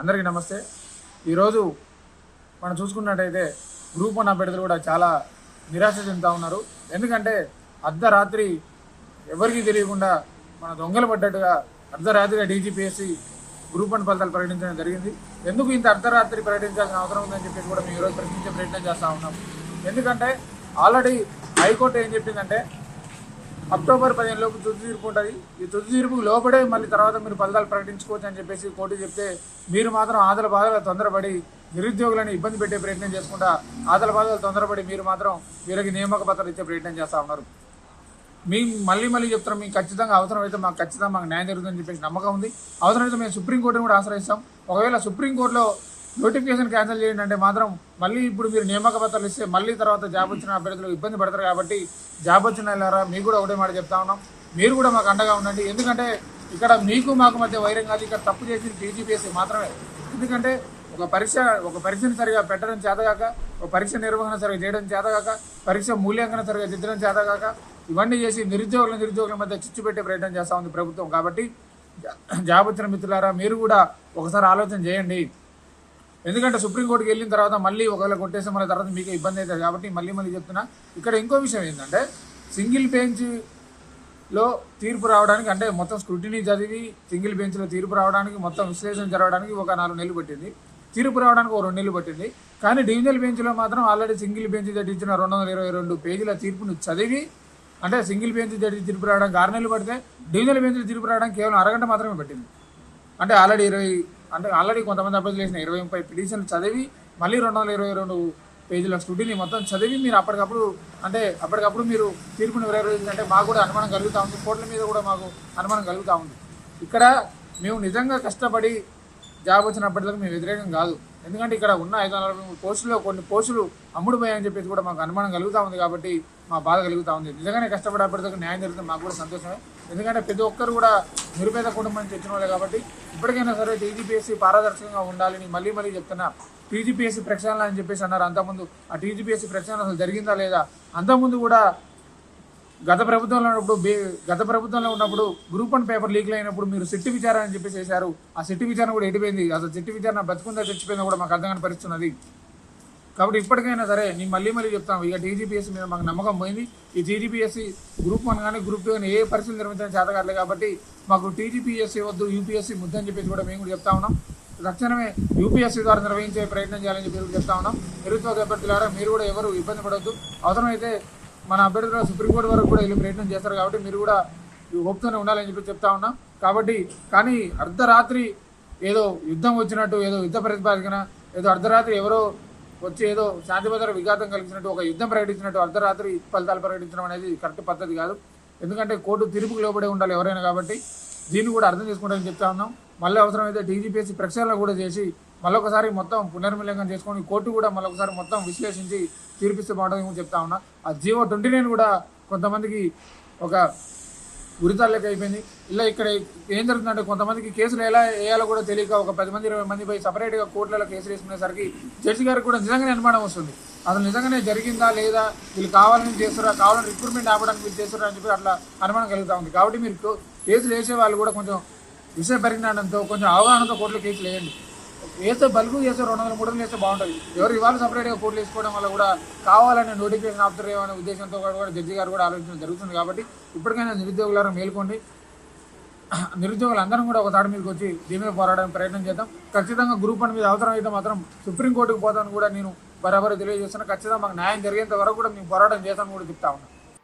అందరికీ నమస్తే. ఈరోజు మనం చూసుకున్నట్టయితే గ్రూప్ వన్ అభ్యర్థులు కూడా చాలా నిరాశ చెందుతూ ఉన్నారు. ఎందుకంటే అర్ధరాత్రి ఎవరికీ తెలియకుండా మన దొంగలు పడ్డట్టుగా అర్ధరాత్రిగా డీజీపీఎస్సీ గ్రూప్ వన్ ఫలితాలు ప్రకటించడం జరిగింది. ఎందుకు ఇంత అర్ధరాత్రి ప్రకటించాల్సిన అవసరం ఉందని చెప్పేసి కూడా మేము ఈరోజు ప్రశ్నించే ప్రయత్నం చేస్తూ ఉన్నాం. ఎందుకంటే ఆల్రెడీ హైకోర్టు ఏం చెప్పిందంటే అక్టోబర్ పదిహేను లోపు తుది తీర్పు ఉంటుంది. ఈ తుది తీర్పుకు లోపడే మళ్ళీ తర్వాత మీరు ఫలితాలు ప్రకటించుకోవచ్చు అని చెప్పేసి కోర్టు చెప్తే మీరు మాత్రం ఆదల బాధలు తొందరపడి నిరుద్యోగులను ఇబ్బంది పెట్టే ప్రయత్నం చేసుకుంటా ఆదల బాధలు తొందరపడి మీరు మాత్రం వీరికి నియామక పత్రాలు ఇచ్చే ప్రయత్నం చేస్తూ ఉన్నారు. మేము మళ్ళీ మళ్ళీ చెప్తున్నాం మీకు ఖచ్చితంగా అవసరమైతే మాకు ఖచ్చితంగా మాకు న్యాయం జరుగుతుందని చెప్పేసి నమ్మకం ఉంది. అవసరమైతే మేము సుప్రీంకోర్టును కూడా ఆశ్రయిస్తాం. ఒకవేళ సుప్రీంకోర్టులో నోటిఫికేషన్ క్యాన్సిల్ చేయండి అంటే మాత్రం మళ్ళీ ఇప్పుడు మీరు నియామక పత్రాలు ఇస్తే మళ్ళీ తర్వాత జాబ్ వచ్చిన అభ్యర్థులు ఇబ్బంది పడతారు కాబట్టి జాబ్ వచ్చిన వెళ్ళారా మీకు కూడా ఒకటే మాట చెప్తా ఉన్నాం. మీరు కూడా మాకు అండగా ఉండండి. ఎందుకంటే ఇక్కడ మీకు మాకు మధ్య వైరం కాదు. ఇక్కడ తప్పు చేసింది టీజీపీఎస్సీ మాత్రమే. ఎందుకంటే ఒక పరీక్ష ఒక పరీక్షను సరిగా పెట్టడం చేతగాక ఒక పరీక్ష నిర్వహణ సరిగా చేయడం చేతగాక పరీక్ష మూల్యాంకనం సరిగా దిద్దడం చేతగాక ఇవన్నీ చేసి నిరుద్యోగుల నిరుద్యోగుల మధ్య చిచ్చు పెట్టే ప్రయత్నం చేస్తూ ఉంది ప్రభుత్వం. కాబట్టి జా- జాబ్ వచ్చిన మిత్రులారా మీరు కూడా ఒకసారి ఆలోచన చేయండి. ఎందుకంటే సుప్రీంకోర్టుకి వెళ్ళిన తర్వాత మళ్ళీ ఒకవేళ కొట్టేస్తే మన తర్వాత మీకు ఇబ్బంది అవుతుంది కాబట్టి మళ్ళీ మళ్ళీ చెప్తున్నా. ఇక్కడ ఇంకో విషయం ఏంటంటే సింగిల్ బెంచ్లో తీర్పు రావడానికి అంటే మొత్తం స్క్రూటినీ చదివి సింగిల్ బెంచ్లో తీర్పు రావడానికి మొత్తం విశ్లేషణ జరగడానికి ఒక నాలుగు నెలలు పట్టింది. తీర్పు రావడానికి ఒక రెండు నెలలు పట్టింది. కానీ డివిజనల్ బెంచ్లో మాత్రం ఆల్రెడీ సింగిల్ బెంచ్ జడ్జి ఇచ్చిన రెండు వందల ఇరవై రెండు పేజీల తీర్పును చదివి అంటే సింగిల్ బెంచ్ జడ్జి తీర్పు రావడానికి ఆరు నెలలు పడితే డివిజనల్ బెంచ్ తీర్పు రావడానికి కేవలం అరగంట మాత్రమే పట్టింది. అంటే ఆల్రెడీ ఇరవై అంటే ఆల్రెడీ కొంతమంది అభ్యర్థులు వేసిన ఇరవై ముప్పై పిటిషన్ చదివి మళ్ళీ రెండు వందల ఇరవై రెండు పేజీల స్టూడీని మొత్తం చదివి మీరు అప్పటికప్పుడు అంటే అప్పటికప్పుడు మీరు తీర్పుని వివరించాలంటే మాకు కూడా అనుమానం కలుగుతూ ఉంది. కోర్టుల మీద కూడా మాకు అనుమానం కలుగుతూ ఉంది. ఇక్కడ మేము నిజంగా కష్టపడి జాబ్ వచ్చిన మేము వ్యతిరేకం కాదు. ఎందుకంటే ఇక్కడ ఉన్న ఐదు వందల నలభై మూడు పోస్టుల్లో కొన్ని పోస్టులు అమ్ముడుపోయాయని చెప్పేసి కూడా మాకు అనుమానం కలుగుతూ ఉంది కాబట్టి మా బాధ కలుగుతూ ఉంది. నిజంగానే కష్టపడే అభ్యర్థులకు న్యాయం జరుగుతుంది. మాకు కూడా సంతోషమే. ఎందుకంటే ప్రతి ఒక్కరు కూడా నిరుపేద కుటుంబం నుంచి వచ్చిన వాళ్ళే కాబట్టి ఇప్పటికైనా సరే టీజీపీఎస్సీ పారదర్శకంగా ఉండాలని మళ్ళీ మళ్ళీ చెప్తున్నా. టీజీపీఎస్సీ ప్రక్షాళన అని చెప్పేసి అన్నారు. అంతకుముందు ఆ టీజీపీఎస్సీ ప్రక్షాళన అసలు జరిగిందా లేదా? అంతకుముందు కూడా గత ప్రభుత్వంలో ఉన్నప్పుడు గత ప్రభుత్వంలో ఉన్నప్పుడు గ్రూప్ వన్ పేపర్ లీక్లు అయినప్పుడు మీరు సిట్టి విచారణ అని చెప్పి చేశారు ఆ సిట్టి విచారణ కూడా ఎడిపోయింది అసలు సిట్టి విచారణ బతుకుందా చచ్చిపోయిందో కూడా మాకు అర్థం కనిపిస్తున్నది కాబట్టి ఇప్పటికైనా సరే నేను మళ్ళీ మళ్ళీ చెప్తాను. ఇక టీజీపీఎస్సీ మీద మాకు నమ్మకం పోయింది. ఈ టీజీపీఎస్సీ గ్రూప్ వన్ కానీ గ్రూప్ టూ కానీ ఏ పరిస్థితులు నిర్మించడం చేత కాబట్టి మాకు టీజీపీఎస్సీ వద్దు యూపీఎస్సీ ముద్దని చెప్పేసి కూడా మేము కూడా చెప్తా ఉన్నాం. తక్షణమే యూపీఎస్సీ ద్వారా నిర్వహించే ప్రయత్నం చేయాలని చెప్పి చెప్తా ఉన్నాం. నిరుద్యోగ అభ్యర్థులారా మీరు కూడా ఎవరు ఇబ్బంది పడవద్దు అవసరమైతే మన అభ్యర్థులు సుప్రీంకోర్టు వరకు కూడా వెళ్ళి ప్రయత్నం చేస్తారు కాబట్టి మీరు కూడా ఈ హోప్తోనే ఉండాలని చెప్పి చెప్తా ఉన్నాం. కాబట్టి కానీ అర్ధరాత్రి ఏదో యుద్ధం వచ్చినట్టు ఏదో యుద్ధ ప్రతిపాదికన ఏదో అర్ధరాత్రి ఎవరో వచ్చి ఏదో శాంతి భద్ర విఘాతం కలిగినట్టు ఒక యుద్ధం ప్రకటించినట్టు అర్ధరాత్రి ఫలితాలు ప్రకటించడం అనేది కరెక్ట్ పద్ధతి కాదు. ఎందుకంటే కోర్టు తీర్పుకు లోపడే ఉండాలి ఎవరైనా కాబట్టి దీన్ని కూడా అర్థం చేసుకుంటామని చెప్తా ఉన్నాం. మళ్ళీ అవసరమైతే డీజీపీఎస్సీ ప్రక్షాళన కూడా చేసి మళ్ళొకసారి మొత్తం పునర్మూల్యాంకనం చేసుకొని కోర్టు కూడా మళ్ళొకసారి మొత్తం విశ్లేషించి తీర్పిస్తే బాగుంటుంది చెప్తా ఉన్నా. ఆ జీవో ట్వంటీ నైన్ కూడా కొంతమందికి ఒక ఉరితాళ్ళకి అయిపోయింది. ఇలా ఇక్కడ ఏం జరుగుతుందంటే కొంతమందికి కేసులు ఎలా వేయాలో కూడా తెలియక ఒక పది మంది ఇరవై మంది పోయి సపరేట్గా కోర్టులలో కేసులు వేసుకునేసరికి జడ్జి గారికి కూడా నిజంగానే అనుమానం వస్తుంది. అసలు నిజంగానే జరిగిందా లేదా వీళ్ళు కావాలని చేస్తారా కావాలని రిక్రూట్మెంట్ ఆపడానికి వీళ్ళు చేస్తారా అని చెప్పి అట్లా అనుమానం కలుగుతూ ఉంది. కాబట్టి మీరు కేసులు వేసే వాళ్ళు కూడా కొంచెం విషయ పరిజ్ఞానంతో కొంచెం అవగాహనతో కోర్టులో కేసులు వేయండి. వేస్తే బల్బు చేస్తే రెండు వందల మూడు వందలు వేస్తే బాగుంటుంది. ఎవరు ఇవాళ సపరేట్గా కోర్టులు వేసుకోవడం వల్ల కూడా కావాలని నోటిఫికేషన్ ఆపుతారేమో అనే ఉద్దేశంతో కూడా జడ్జి గారు కూడా ఆలోచించడం జరుగుతుంది కాబట్టి ఇప్పటికైనా నిరుద్యోగులను మేల్కోండి. నిరుద్యోగులు అందరం కూడా ఒక తాడు మీదకి వచ్చి దీని మీద పోరాడడానికి ప్రయత్నం చేద్దాం. ఖచ్చితంగా గ్రూప్ వన్ మీద అవసరం అయితే మాత్రం సుప్రీంకోర్టుకు పోతాను కూడా నేను బరాబర్ తెలియజేస్తున్నాను ఖచ్చితంగా మాకు న్యాయం జరిగేంత వరకు కూడా మేము పోరాటం చేస్తాను కూడా చెప్తా ఉన్నాను